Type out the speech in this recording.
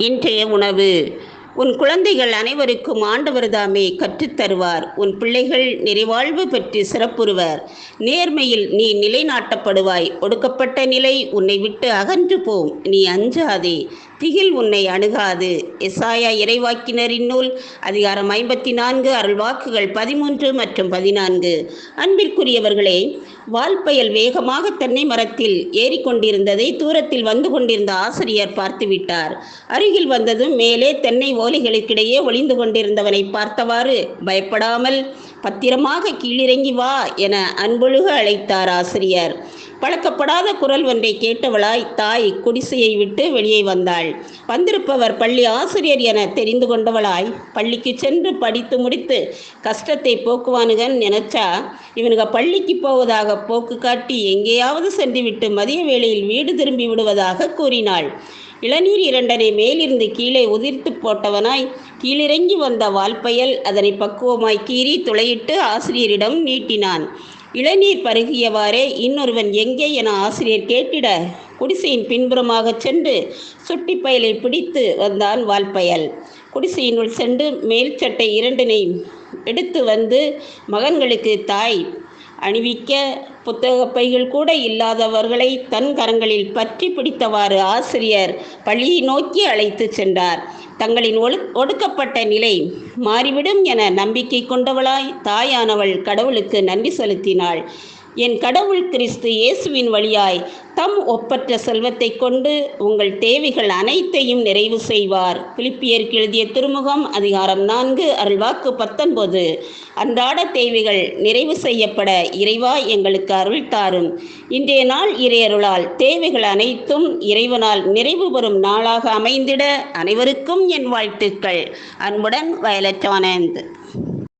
இன்றைய உணவு. உன் குழந்தைகள் அனைவருக்கும் ஆண்டவர்தாமே கற்றுத்தருவார் உன் பிள்ளைகள் நிறைவாழ்வு பெற்று சிறப்புறுவர். நேர்மையில் நீ நிலைநாட்டப்படுவாய். ஒடுக்கப்பட்ட நிலை உன்னை விட்டு அகன்று போம். நீ அஞ்சாதே. திகில் உன்னை அணுகாது. எசாயா இறைவாக்கினரின் நூல் அதிகாரம் ஐம்பத்தி நான்கு அருள்வாக்குகள் பதிமூன்று மற்றும் பதினான்கு. அன்பிற்குரியவர்களே வால்பயல் வேகமாக தென்னை மரத்தில் ஏறிக்கொண்டிருந்ததை தூரத்தில் வந்து கொண்டிருந்த ஆசிரியர் பார்த்துவிட்டார். அருகில் வந்ததும் மேலே தென்னை ஓலைகளுக்கிடையே ஒளிந்து கொண்டிருந்தவனை பார்த்தவாறு பயப்படாமல் பத்திரமாக கீழிறங்கி வா என அன்பொழுக அழைத்தார் ஆசிரியர். பழக்கப்படாத குரல் ஒன்றை கேட்டவளாய் தாய் குடிசையை விட்டு வெளியே வந்தாள். வந்திருப்பவர் பள்ளி ஆசிரியர் என தெரிந்து கொண்டவளாய் பள்ளிக்கு சென்று படித்து முடித்து கஷ்டத்தை போக்குவானுகன் நினைச்சா இவனுங்க பள்ளிக்கு போவதாக போக்கு காட்டி எங்கேயாவது சென்றுவிட்டு மதிய வேளையில் வீடு திரும்பி விடுவதாக கூறினாள். இளநீர் இரண்டனை மேலிருந்து கீழே உதிர்த்து போட்டவனாய் கீழிறங்கி வந்த வால்பயல் அதனை பக்குவமாய் கீறி துளையிட்டு ஆசிரியரிடம் நீட்டினான். இளநீர் பருகியவாறே இன்னொருவன் எங்கே என ஆசிரியர் கேட்டிட குடிசையின் பின்புறமாகச் சென்று சுட்டி பயலை பிடித்து வந்தான் வால்பயல். குடிசையினுள் சென்று மேல் சட்டை இரண்டினை எடுத்து வந்து மகன்களுக்கு தாய் அணிவிக்க புத்தக பைகள் கூட இல்லாதவர்களை தன் கரங்களில் பற்றி பிடித்தவாறு ஆசிரியர் பள்ளியை நோக்கி அழைத்து சென்றார். தங்களின் ஒழு ஒடுக்கப்பட்ட நிலை மாறிவிடும் என நம்பிக்கை கொண்டவளாய் தாயானவள் கடவுளுக்கு நன்றி செலுத்தினாள். என் கடவுள் கிறிஸ்து இயேசுவின் வழியாய் தம் ஒப்பற்ற செல்வத்தை கொண்டு உங்கள் தேவைகள் அனைத்தையும் நிறைவு செய்வார். பிலிப்பியருக்கு எழுதிய திருமுகம் அதிகாரம் நான்கு அருள்வாக்கு பத்தொன்பது. அன்றாட தேவைகள் நிறைவு செய்யப்பட இறைவா எங்களுக்கு அருள் தாரும். இன்றைய நாள் இறையருளால் தேவைகள் அனைத்தும் இறைவனால் நிறைவு பெறும் நாளாக அமைந்திட அனைவருக்கும் என் வாழ்த்துக்கள். அன்புடன் வயலட் ஆனந்த்.